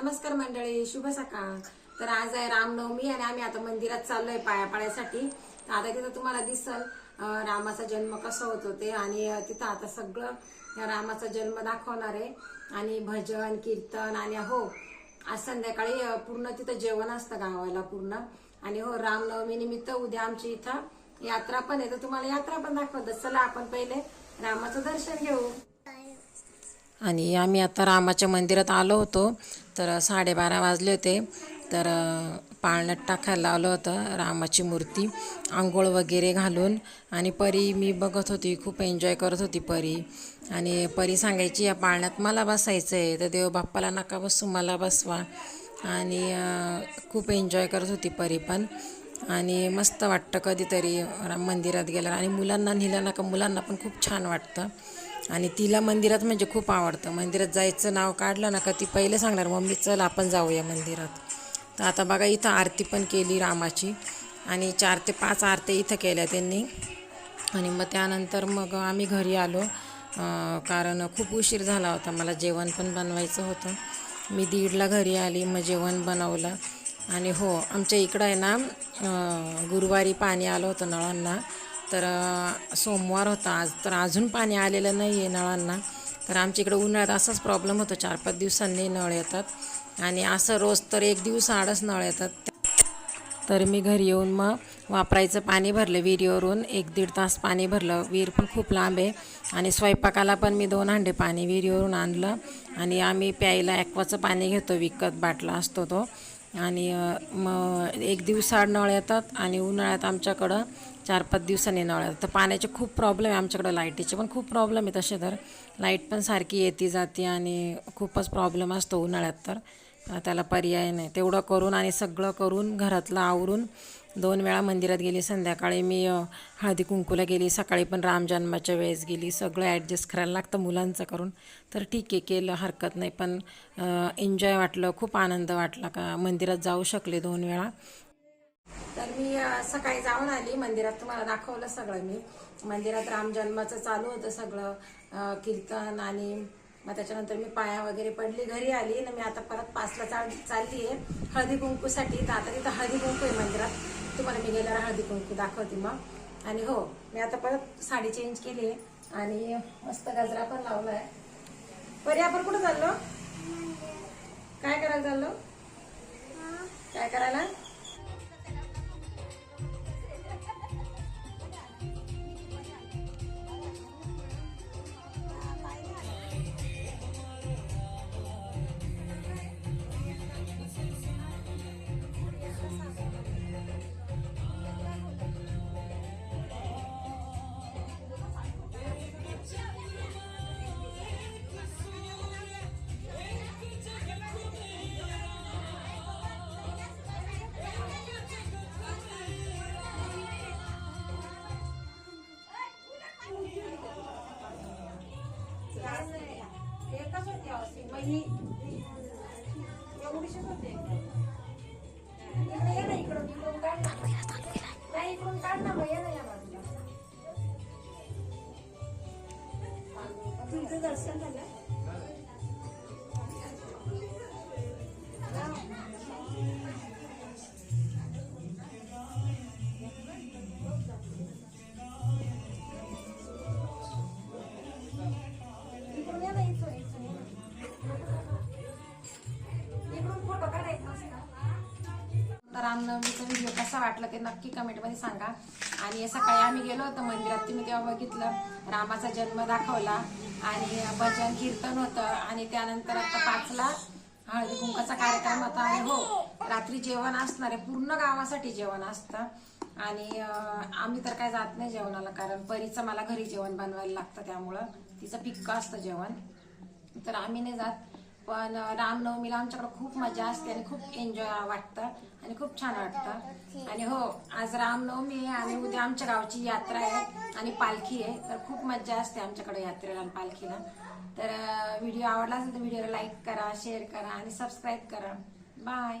नमस्कार मंडळी शुभ सकाळ. तर आज आहे रामनवमी आणि आम्ही आता मंदिरात चाललोय पाया पाळ्यासाठी तर आता तिथं तुम्हाला दिसल रामाचा जन्म कसा होत होते आणि तिथं आता सगळं रामाचा जन्म दाखवणार आहे. आणि भजन कीर्तन आणि हो आज संध्याकाळी पूर्ण तिथं जेवण असतं गावाला पूर्ण. आणि हो रामनवमी निमित्त उद्या आमची इथं यात्रा पण आहे. तर तुम्हाला यात्रा पण दाखवतात चला आपण पहिले रामाचं दर्शन घेऊ. आणि आम्ही आता रामाच्या मंदिरात आलो होतो. तर साडेबारा वाजले होते. तर पाळण्यात टाकायला आलो होतं रामाची मूर्ती आंघोळ वगैरे घालून. आणि परी मी बघत होती खूप एन्जॉय करत होती परी. आणि परी सांगायची या पाळण्यात मला बसायचं आहे तर देव बाप्पाला नका बसू मला बसवा. आणि खूप एन्जॉय करत होती परी पण. आणि मस्त वाटतं कधीतरी राम मंदिरात गेल्यावर. आणि मुलांना नेलं ना का मुलांना पण खूप छान वाटतं. आणि तिला मंदिरात म्हणजे खूप आवडतं. मंदिरात जायचं नाव काढलं ना का ती पहिले सांगणार मम्मी चल आपण जाऊया मंदिरात. तर आता बघा इथं आरती पण केली रामाची. आणि चार ते पाच आरती इथं केल्या त्यांनी. आणि मग त्यानंतर मग आम्ही घरी आलो. कारण खूप उशीर झाला होता. मला जेवण पण बनवायचं होतं. मी दीडला घरी आली. मग जेवण बनवलं. आणि हो आमच्या इकडं आहे ना गुरुवारी पाणी आलं होतं नळांना. तर सोमवार होता आज तर अजून पाणी आलेलं नाही आहे नळांना. तर आमच्या इकडं उन्हाळ्यात असाच प्रॉब्लेम होतो चार पाच दिवसांनी नळ येतात. आणि असं रोज तर एक दिवस आडच नळ येतात. तर मी घरी येऊन मग वापरायचं पाणी भरलं विहिरीवरून. एक दीड तास पाणी भरलं. विहीर पण खूप लांब आहे. आणि स्वयंपाकाला पण मी दोन हांडे पाणी विहिरीवरून आणलं. आणि आम्ही प्यायला ॲक्वाचं पाणी घेतो विकत बाटला असतो तो. आणि मग एक दिवसाआड नळ येतात आणि उन्हाळ्यात आमच्याकडं चार पाच दिवसांनी नळ येतात. तर पाण्याचे खूप प्रॉब्लेम आहे आमच्याकडं लाईटीचे पण खूप प्रॉब्लेम आहे तसे तर. लाइट पण सारखी येते जाते आणि खूपच प्रॉब्लेम असतो उन्हाळ्यात तर. त्याला पर्याय नाही. तेवढं करून आणि सगळं करून घरातलं आवरून दोन वेळा मंदिरात गेली. संध्याकाळी मी हळदी कुंकूला गेली. सकाळी पण राम जन्माच्या वेळेस गेली. सगळं ॲडजस्ट करायला लागतं मुलांचं करून. तर ठीक आहे केलं हरकत नाही. पण एन्जॉय वाटलं. खूप आनंद वाटला का मंदिरात जाऊ शकले दोन वेळा. तर मी सकाळी जाऊन आली. मंदिरात तुम्हाला दाखवलं सगळं मी. मंदिरात रामजन्माचं चालू होतं सगळं. कीर्तन आणि मग त्याच्यानंतर मी पाया वगैरे पडली घरी आली. आणि मी आता परत पाचला चाल चालली आहे हळदी कुंकूसाठी तर आता तिथं हळदी कुंकू आहे मंदिरात. तुम्हाला मी गेल्यावर हळदी कुंकू दाखवते मग. आणि हो मी आता परत साडी चेंज केली आहे. आणि मस्त गजरा पण लावला आहे परी आपण कुठं चाललो? काय करायला चाललो? काय करायला? एकच होती अशी मग एवढीशीच होते. इकडे ये ना इकडून इकडून काढ ना. नाही इकडून काढ ना मग ये ना या बाजूला. तुमचं दर्शन झालं? तर रामनवमीचा व्हिडिओ कसा वाटला ते नक्की कमेंटमध्ये सांगा. आणि सकाळी आम्ही गेलो होतो मंदिरात. तुम्ही तेव्हा बघितलं रामाचा जन्म दाखवला आणि भजन कीर्तन होतं आणि त्यानंतर आता पाचला हळदी कुंकाचा कार्यक्रम होता आणि हो रात्री जेवण असणार आहे. पूर्ण गावासाठी जेवण असतं. आणि आम्ही तर काय जात नाही जेवणाला कारण परीचं मला घरी जेवण बनवायला लागतं त्यामुळं. तिचं पिक्क असतं जेवण. तर आम्ही नाही जात. पण रामनवमीला आमच्याकडे खूप मजा असते आणि खूप एन्जॉय वाटतं आणि खूप छान वाटतं. आणि हो आज रामनवमी आहे आणि उद्या आमच्या गावची यात्रा आहे आणि पालखी आहे. तर खूप मजा असते आमच्याकडे यात्रेला आणि पालखीला. तर व्हिडिओ आवडला असेल तर व्हिडिओला लाईक करा शेअर करा आणि सबस्क्राईब करा. बाय